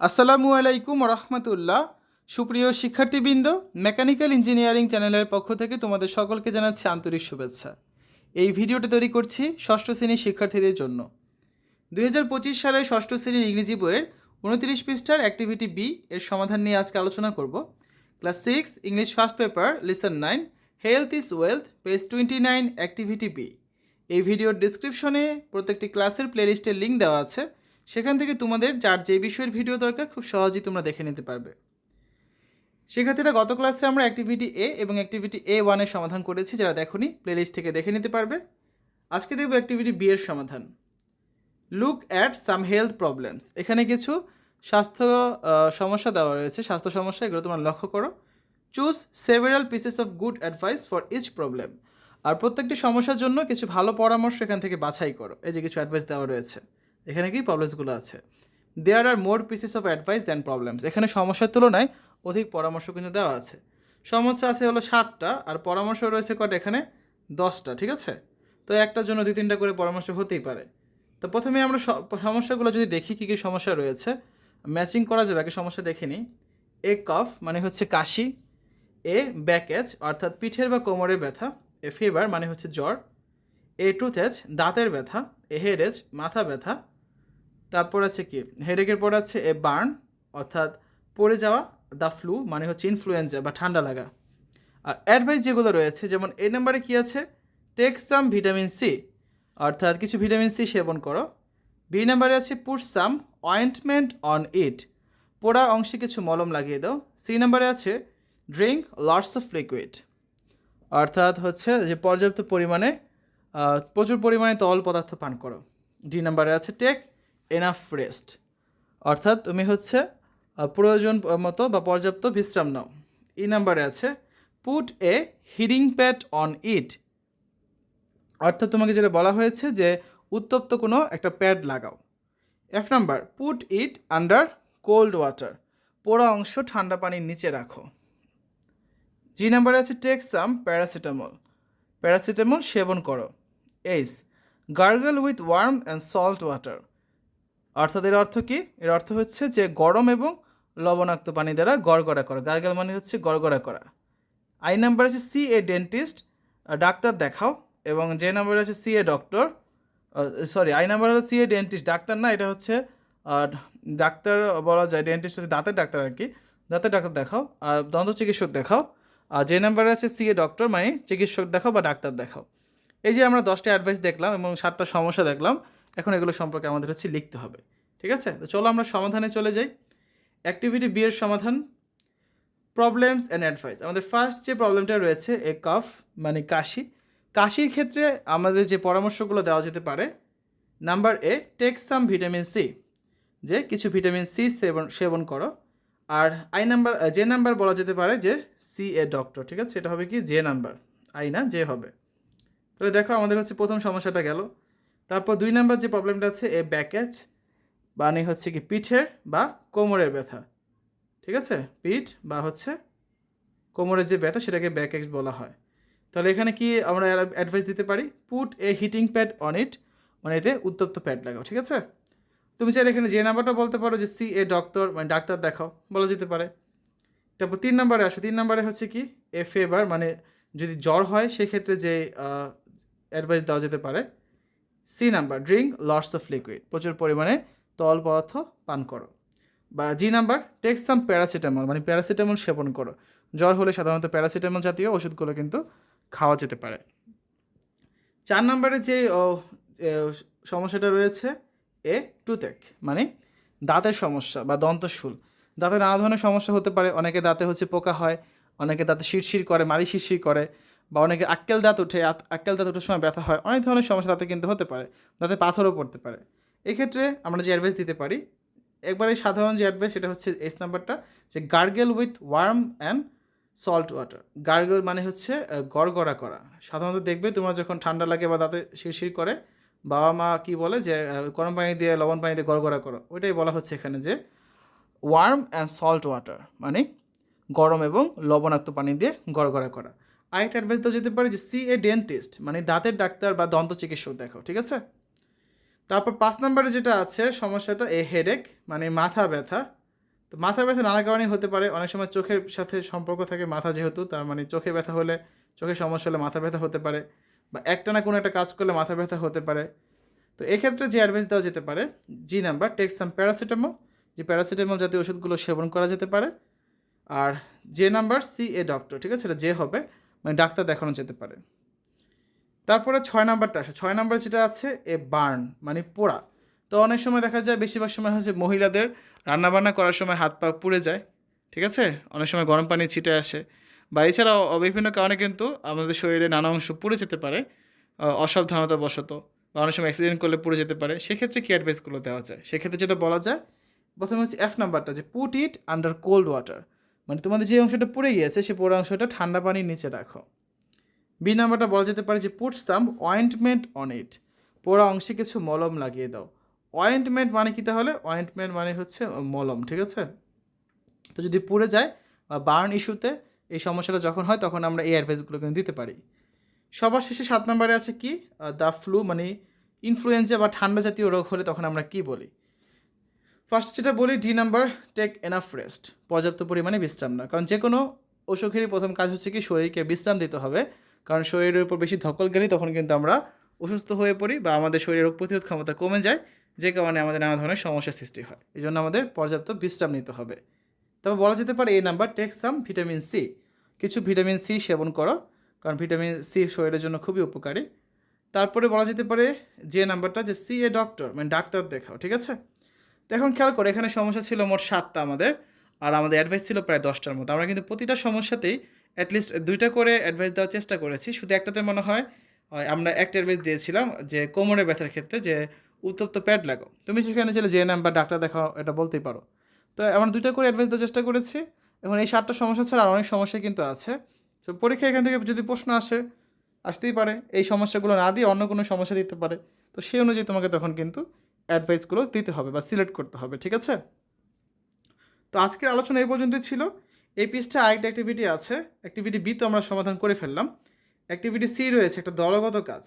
আসসালামু আলাইকুম রহমতুল্লাহ। সুপ্রিয় শিক্ষার্থীবৃন্দ, মেকানিক্যাল ইঞ্জিনিয়ারিং চ্যানেলের পক্ষ থেকে তোমাদের সকলকে জানাচ্ছি আন্তরিক শুভেচ্ছা। এই ভিডিওটি তৈরি করছি ষষ্ঠ শ্রেণির শিক্ষার্থীদের জন্য। দুই হাজার পঁচিশ সালে ষষ্ঠ শ্রেণির ইংরেজি বইয়ের উনত্রিশ পৃষ্ঠার অ্যাক্টিভিটি বি এর সমাধান নিয়ে আজকে আলোচনা করব। Class six, English first paper, lesson nine, health is wealth, page twenty nine, activity B. এই ভিডিওর ডিসক্রিপশনে প্রত্যেকটি ক্লাসের প্লেলিস্টের লিঙ্ক দেওয়া আছে। সেখান থেকে তোমাদের যার যে বিষয়ের ভিডিও দরকার খুব সহজেই তোমরা দেখে নিতে পারবে। শিক্ষার্থীরা গত ক্লাসে আমরা অ্যাক্টিভিটি এ এবং অ্যাক্টিভিটি এ ওয়ানের সমাধান করেছি, যারা দেখোনি প্লেলিস্ট থেকে দেখে নিতে পারবে। আজকে দেখব অ্যাক্টিভিটি বি এর সমাধান। Look at some health problems এখানে কিছু স্বাস্থ্য সমস্যা দেওয়া রয়েছে। স্বাস্থ্য সমস্যা, এগুলো তোমরা লক্ষ্য করো। Choose several pieces of good advice for each problem আর প্রত্যেকটি সমস্যার জন্য কিছু ভালো পরামর্শ এখান থেকে বাছাই করো। এই যে কিছু অ্যাডভাইস দেওয়া রয়েছে। এখানে কি প্রবলেমসগুলো আছে? There are more pieces of advice than problems এখানে সমস্যার তুলনায় অধিক পরামর্শ কিন্তু দেওয়া আছে। সমস্যা আছে হলো সাতটা, আর পরামর্শ রয়েছে কটা? এখানে দশটা, ঠিক আছে? তো একটার জন্য দুই তিনটা করে পরামর্শ হতেই পারে। তো প্রথমে আমরা সমস্যাগুলো যদি দেখি কী কী সমস্যা রয়েছে ম্যাচিং করা যাবে, আগে সমস্যা দেখে নিই। এ কফ মানে হচ্ছে কাশি এ ব্যাকেজ অর্থাৎ পিঠের বা কোমরের ব্যথা এ ফিভার মানে হচ্ছে জ্বর এ টুথেজ দাঁতের ব্যথা এ হেডেজ মাথা ব্যথা তারপর আছে কি? হেডেকের পর আছে এ বার্ন অর্থাৎ পড়ে যাওয়া দ্য ফ্লু মানে হচ্ছে ইনফ্লুয়েঞ্জা বা ঠান্ডা লাগা। আর অ্যাডভাইস যেগুলো রয়েছে, যেমন এ নাম্বারে কি আছে? টেক সাম ভিটামিন সি অর্থাৎ কিছু ভিটামিন সি সেবন করো। বি নাম্বারে আছে put some ointment on it পোড়া অংশে কিছু মলম লাগিয়ে দাও। সি নাম্বারে আছে ড্রিঙ্ক লটস অফ লিকুইড অর্থাৎ হচ্ছে যে পর্যাপ্ত পরিমাণে প্রচুর পরিমাণে তরল পদার্থ পান করো। ডি নাম্বারে আছে টেক এনাফ রেস্ট অর্থাৎ তুমি হচ্ছে প্রয়োজন মতো বা পর্যাপ্ত বিশ্রাম নাও। ই নাম্বারে আছে put a heating pad on it অর্থাৎ তোমাকে যেটা বলা হয়েছে যে, উত্তপ্ত কোনো একটা প্যাড লাগাও। F number put it under cold water পোড়া অংশ ঠান্ডা পানির নিচে রাখো। জি নাম্বারে আছে টেক সাম প্যারাসিটামল প্যারাসিটামল সেবন করো। H gargle with warm and salt water অর্থাৎ এর অর্থ কি? এর অর্থ হচ্ছে যে গরম এবং লবণাক্ত পানি দ্বারা গড়গড়া করা। গার্গেল মানে হচ্ছে গড়গড়া করা। আই নাম্বার আছে সি এ ডেন্টিস্ট ডাক্তার দেখাও। এবং যে নাম্বার আছে see a doctor sorry, I number হলো সি এ ডেন্টিস্ট। ডাক্তার না, এটা হচ্ছে ডাক্তার বলা যায়, ডেন্টিস্ট হচ্ছে দাঁতের ডাক্তার আর কি। দাঁতের ডাক্তার দেখাও, আর দন্ত চিকিৎসক দেখাও। আর যে নাম্বারে আছে সি এ ডক্টর মানে চিকিৎসক দেখাও বা ডাক্তার দেখাও। এই যে আমরা দশটা অ্যাডভাইস দেখলাম এবং সাতটা সমস্যা দেখলাম এখন এগুলো সম্পর্কে আমাদের হচ্ছে লিখতে হবে। ঠিক আছে? তো চলো আমরা সমাধানে চলে যাই। অ্যাক্টিভিটি বি এর সমাধান। Problems and advice. আমাদের ফার্স্ট যে প্রবলেমটা রয়েছে, এ কাফ মানে কাশি। কাশির ক্ষেত্রে আমাদের যে পরামর্শগুলো দেওয়া যেতে পারে, number A, take some vitamin C, যে কিছু ভিটামিন সি সেবন সেবন করো। আর আই নাম্বার যে নাম্বার বলা যেতে পারে যে সি এ ডক্টর। ঠিক আছে? সেটা হবে কি? যে নাম্বার। আই না? যে হবে। তাহলে দেখো আমাদের হচ্ছে প্রথম সমস্যাটা গেল। তারপর দুই নাম্বার যে প্রবলেমটা আছে, এ ব্যাকেজ মানে হচ্ছে কি পিঠের বা কোমরের ব্যথা। ঠিক আছে? পিঠ বা হচ্ছে কোমরের যে ব্যথা, সেটাকে ব্যাকেজ বলা হয়। তাহলে এখানে কি আমরা অ্যাডভাইস দিতে পারি? Put a heating pad on it মানে এতে উত্তপ্ত প্যাড লাগাও, ঠিক আছে? তুমি চাইলে এখানে যে নাম্বারটা বলতে পারো যে সি এ ডক্টর মানে ডাক্তার দেখাও, বলা যেতে পারে। তারপর তিন নম্বরে আসো, তিন নম্বরে হচ্ছে কি এ ফেভার মানে যদি জ্বর হয়, সেক্ষেত্রে যে অ্যাডভাইস দেওয়া যেতে পারে C number drink lots of liquid প্রচুর পরিমাণে তরল পদার্থ পান করো। বা G number take some paracetamol মানে প্যারাসিটামল সেবন করো। জ্বর হলে সাধারণত প্যারাসিটামল জাতীয় ওষুধগুলো কিন্তু খাওয়া যেতে পারে। চার নম্বরে যে সমস্যাটা রয়েছে, এ টুথেক মানে দাঁতের সমস্যা বা দন্তশুল। দাঁতে নানা ধরনের সমস্যা হতে পারে, অনেকে দাঁতে হচ্ছে পোকা হয়, অনেকে দাঁতে শিরশির করে মারি শিরশির করে বা অনেকে আক্কেল দাঁত উঠে আক্কেল দাঁত ওঠার সময় ব্যথা হয়, অনেক ধরনের সমস্যা তাতে কিন্তু হতে পারে, তাতে পাথরও পড়তে পারে। এক্ষেত্রে আমরা যে অ্যাডভাইস দিতে পারি, একবারে সাধারণ যে অ্যাডভাইস সেটা হচ্ছে এস নাম্বারটা, যে gargle with warm and salt water gargle মানে হচ্ছে গড়গড়া করা। সাধারণত দেখবে তোমার যখন ঠান্ডা লাগে বা দাঁতে শিরশির করে, বাবা মা কি বলে যে গরম পানি দিয়ে, লবণ পানি দিয়ে গড়গড়া করো। ওইটাই বলা হচ্ছে এখানে যে ওয়ার্ম অ্যান্ড সল্ট ওয়াটার মানে গরম এবং লবণাক্ত পানি দিয়ে গড়গড়া করা। আরেকটা অ্যাডভাইস দেওয়া যেতে পারে যে সি এ ডেন্টিস্ট মানে দাঁতের ডাক্তার বা দন্ত চিকিৎসক দেখো, ঠিক আছে? তারপর পাঁচ নম্বরে যেটা আছে, সমস্যাটা এ হেডেক মানে মাথা ব্যথা। তো মাথা ব্যথা নানা কারণেই হতে পারে, অনেক সময় চোখের সাথে সম্পর্ক থাকে মাথা যেহেতু, তার মানে চোখে ব্যথা হলে চোখের সমস্যা হলে মাথা ব্যথা হতে পারে, বা একটা না কোনো একটা কাজ করলে মাথা ব্যথা হতে পারে। তো এক্ষেত্রে যে অ্যাডভাইস দেওয়া যেতে পারে G number take some paracetamol যে প্যারাসিটামল জাতীয় ওষুধগুলো সেবন করা যেতে পারে। আর যে নাম্বার সি এ ডক্টর ঠিক আছে? এটা যে হবে। মানে ডাক্তার দেখানো যেতে পারে। তারপরে ছয় নাম্বারটা আসে। ছয় নাম্বার যেটা আছে, এ বার্ন মানে পোড়া। তো অনেক সময় দেখা যায়, বেশিরভাগ সময় হচ্ছে মহিলাদের রান্নাবান্না করার সময় হাত পা পুড়ে যায়, ঠিক আছে? অনেক সময় গরম পানি ছিটে আসে। বা এছাড়াও বিভিন্ন কারণে কিন্তু আমাদের শরীরে নানা অংশ পুড়ে যেতে পারে অসাবধানতা বশত বা অনেক সময় অ্যাক্সিডেন্ট করলে পুড়ে যেতে পারে। সেক্ষেত্রে কি অ্যাডভাইসগুলো দেওয়া যায়? সেক্ষেত্রে যেটা বলা যায়, প্রথমে হচ্ছে এফ নাম্বারটা যে put it under cold water মানে তোমাদের যে অংশটা পুড়ে গিয়েছে, সে পুরো অংশটা ঠান্ডা পানির নিচে রাখো। বি নাম্বারটা বলা যেতে পারে যে put some ointment on it পোড়া অংশে কিছু মলম লাগিয়ে দাও। অয়েন্টমেন্ট মানে কী তাহলে? অয়েন্টমেন্ট মানে হচ্ছে মলম, ঠিক আছে? তো যদি পুড়ে যায় বা বার্ন ইস্যুতে এই সমস্যাটা যখন হয়, তখন আমরা এই অ্যাডভাইসগুলো কিন্তু দিতে পারি। সবার শেষে সাত নম্বরে আছে কি? দ্য ফ্লু মানে ইনফ্লুয়েঞ্জা বা ঠান্ডা জাতীয় রোগ হলে তখন আমরা কি বলি? ফার্স্ট যেটা বলি D number take enough rest পর্যাপ্ত পরিমাণে বিশ্রাম না কারণ যে কোনো অসুখেরই প্রথম কাজ হচ্ছে কি, শরীরকে বিশ্রাম দিতে হবে। কারণ শরীরের উপর বেশি ধকল গেলেই তখন কিন্তু আমরা অসুস্থ হয়ে পড়ি বা আমাদের শরীরের রোগ প্রতিরোধ ক্ষমতা কমে যায়, যে কারণে আমাদের নানা ধরনের সমস্যার সৃষ্টি হয়। এই জন্য আমাদের পর্যাপ্ত বিশ্রাম নিতে হবে। তবে বলা যেতে পারে এই number take some vitamin C কিছু ভিটামিন সি সেবন করো, কারণ ভিটামিন সি শরীরের জন্য খুবই উপকারী। তারপরে বলা যেতে পারে, যে নাম্বারটা যে সি এ ডক্টর মানে ডাক্তার দেখাও, ঠিক আছে? তো এখন খেয়াল করো, এখানে সমস্যা ছিল মোট সাতটা আমাদের, আর আমাদের অ্যাডভাইস ছিল প্রায় দশটার মতো। আমরা কিন্তু প্রতিটা সমস্যাতেই অ্যাটলিস্ট দুইটা করে অ্যাডভাইস দেওয়ার চেষ্টা করেছি। শুধু একটাতে মনে হয় আমরা একটা অ্যাডভাইস দিয়েছিলাম যে কোমরে ব্যথার ক্ষেত্রে যে উত্তপ্ত প্যাড লাগো। তুমি সেখানে ছিল যে নাম্বার ডাক্তার দেখাও, এটা বলতেই পারো। তো আমরা দুইটা করে অ্যাডভাইস দেওয়ার চেষ্টা করেছি। এখন এই সাতটা সমস্যা ছাড়া অনেক সমস্যা কিন্তু আছে। তো পরীক্ষা এখান থেকে যদি প্রশ্ন আসে, আসতেই পারে। এই সমস্যাগুলো না দিয়ে অন্য কোনো সমস্যা দিতে পারে। তো সেই অনুযায়ী তোমাকে তখন কিন্তু অ্যাডভাইসগুলো দিতে হবে বা সিলেক্ট করতে হবে, ঠিক আছে? তো আজকের আলোচনা এই পর্যন্তই ছিল। এই পিসটা আরেকটা অ্যাক্টিভিটি আছে অ্যাক্টিভিটি বি তো আমরা সমাধান করে ফেললাম। অ্যাক্টিভিটি সি রয়েছে, একটা দলগত কাজ,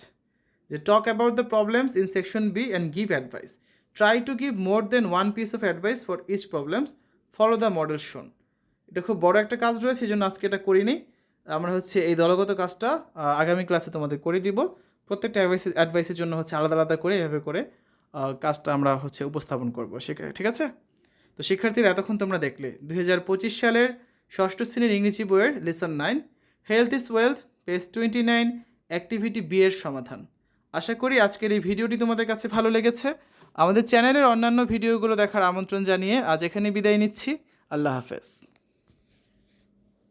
যে talk about the problems in section B and give advice try to give more than one piece of advice for each problems follow the model শোন এটা খুব বড় একটা কাজ রয়েছে, এই জন্য আজকে এটা করিনি। আমরা হচ্ছে এই দলগত কাজটা আগামী ক্লাসে তোমাদের করে দিব। প্রত্যেকটা অ্যাডভাইস অ্যাডভাইসের জন্য হচ্ছে আলাদা আলাদা করে, এভাবে করে কাজটা আমরা হচ্ছে উপস্থাপন করব। ঠিক আছে? তো শিক্ষার্থীরা, এতক্ষণ তোমরা দেখলে, দুই হাজার পঁচিশ সালের ষষ্ঠ শ্রেণির ইংরেজি বইয়ের lesson nine, health is wealth, page twenty nine, activity B এর সমাধান। আশা করি আজকের এই ভিডিওটি তোমাদের কাছে ভালো লেগেছে। আমাদের চ্যানেলের অন্যান্য ভিডিওগুলো দেখার আমন্ত্রণ জানিয়ে আজ এখানে বিদায় নিচ্ছি। আল্লাহ হাফেজ।